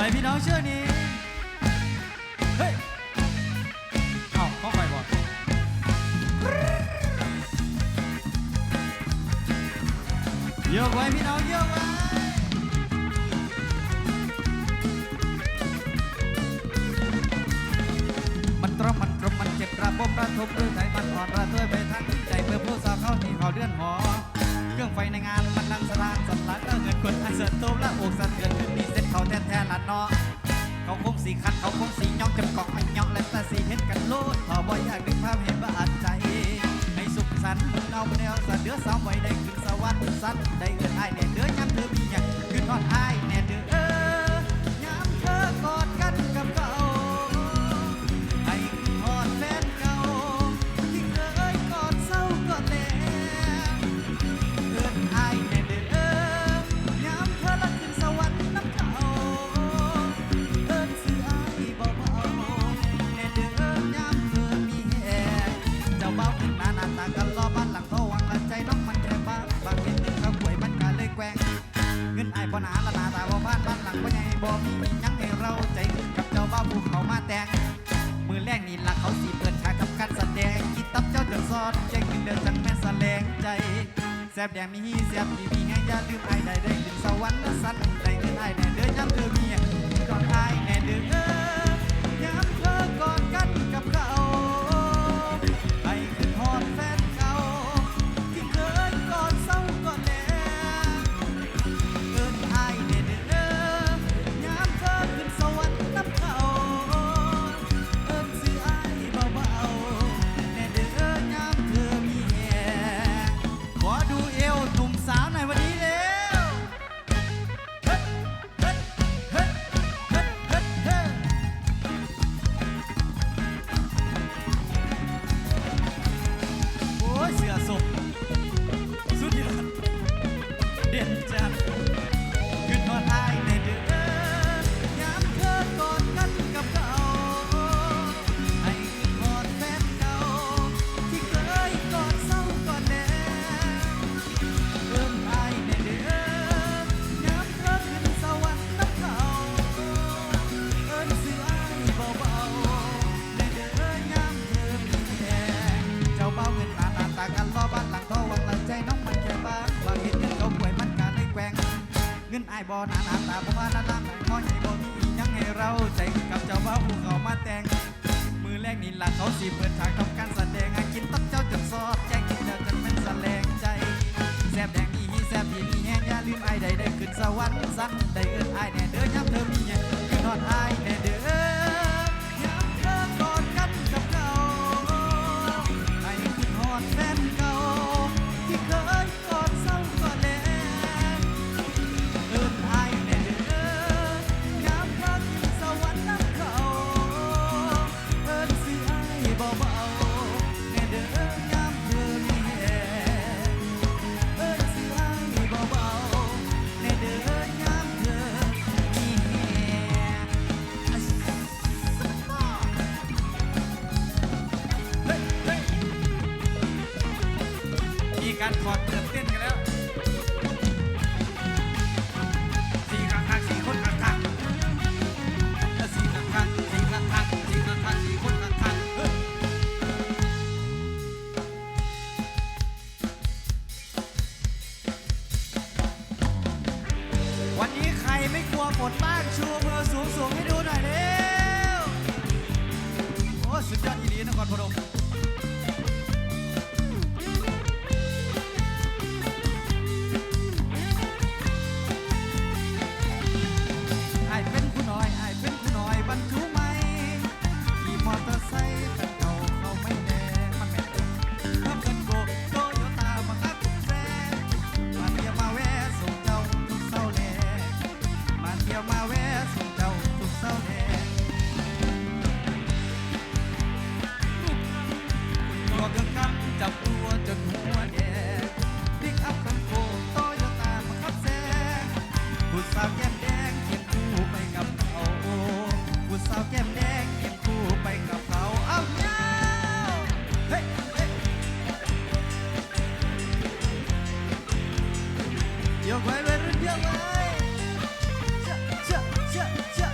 ไว้พี่น้องเชื่อนี้เฮ้ยเอ้าเข้าไปบ่โยกไว้พี่น้องโยกไว้มันตรมมันตรมมันเจ็บระบมระทมหรือไงมันอ่อนระเทยไปทั้งใจเพื่อผู้สาวเข้าที่เขาเดือนหอ เครื่องไฟในงาน ละเนาะเขาคงสีคันเขาคงสีย่องจำกอกไม่ย่องและแต่สีเห็นกันโลดพอบ่อยากดึงภาพเห็นว่าอัดใจให้สุขสันต์เอาแนวสะเดือสาวไว้ได้ แกว่งเงินไอ้ายบ่หนาละนาตาบ่พานบ้านหลังบ่ใหญ่บ่มียังให้เราใจกับเจ้าบ้าผู้เขามาแต่งมือแรกนี่ละเขาสิเปิดฉากกับการแสดงกินตับเจ้าจะซอดใจขึ้นเดือจังแม่แสลงใจแซบแดงมีฮีเสียบมีมีแห้งอย่าลืมไอ้ได้ได้ขึ้นสวรรค์สันได้เงินไอ้ายแน่เด้อย้ำเธอมีก่อนไอ้แน่เด้อายบ่หนาหนาตาบ่ว่าหน้าตาไหนมอใหญ่บ่มียังให้เราใจกับเจ้าว่าผู้เขามาแต่ง มือแรกนี่ล่ะเขาสิเปิดฉากทำการแสดงกินตับเจ้าจนซอดแจ้งกินแล้วจนเป็นแสลงใจแซบแดงนี่ฮีแซบดีนี่แห้งอย่าลืมไอ้ใด การขอดเติมเต้นกันแล้วสี่ข้างข้งสี่คนข้างข้งสี่ข้างข้งสี่ข้างข้งสี่ข้างข้งสี่คนข้างข้างเฮ้ยวันนี้ใครไม่กลัวฝนบ้างชูมือสูงสูงให้ดูหน่อยเร็วโอ้สุดยอดอีหลีนครพนม ผู้สาวแก้มแดงเคียงคู่ไปกับเขาผู้สาวแก้มแดงเคียงคู่ไปกับเขาเอาเงาเฮ้เฮ้ยกไว้ไวรุ่นยกไว้เชื่อเชื่อเชื่ยเชื่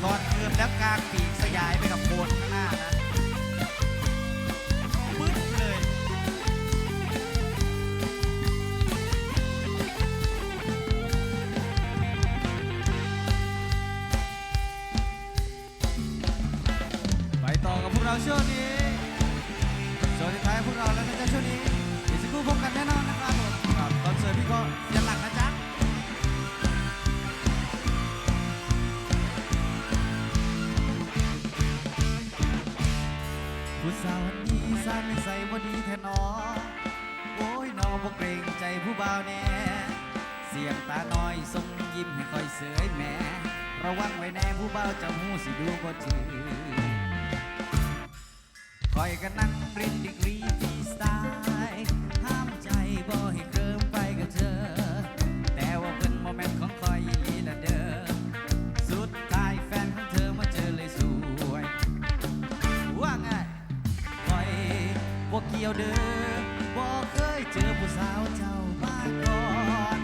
ถอดเกือบแล้วกางปีาวนี้สร้างนิสัยบ่ดีแท้หนอโอ้ยน้องบ่เกรงใจผู้บ่าวแน่เสียงตาน้อยส่งยิ้มให้คอยเสยแม่ระวังไว้แน่ผู้บ่าวจะหูสิดูบ่ถือคอยกันนั่งรินดิกรีฟีสไตล์ห้ามใจบ่ให้เคลิ้มไปกับเธอ บ่เกี่ยวเด้อบ่เคยเจอผู้สาวเจ้ามาก่อน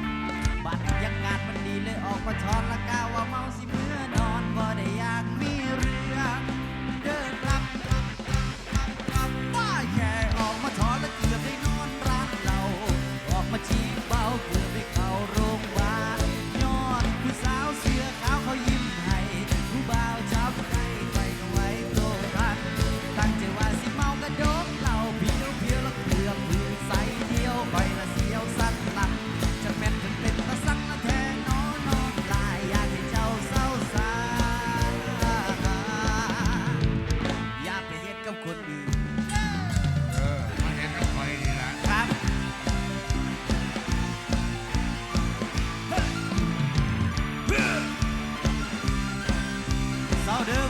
บัดยังงานมันดีเลยออกมาทอนละกาว่าเมาสิเมื่อ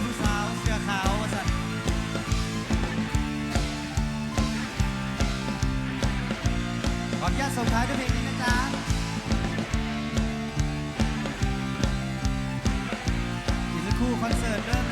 ผู้สาวเสื้อขาวว่าสันขออนุญาตส่งท้ายด้วยเพลงนี้นะจ๊ะอีกสักครู่คอนเสิร์ตเริ่ม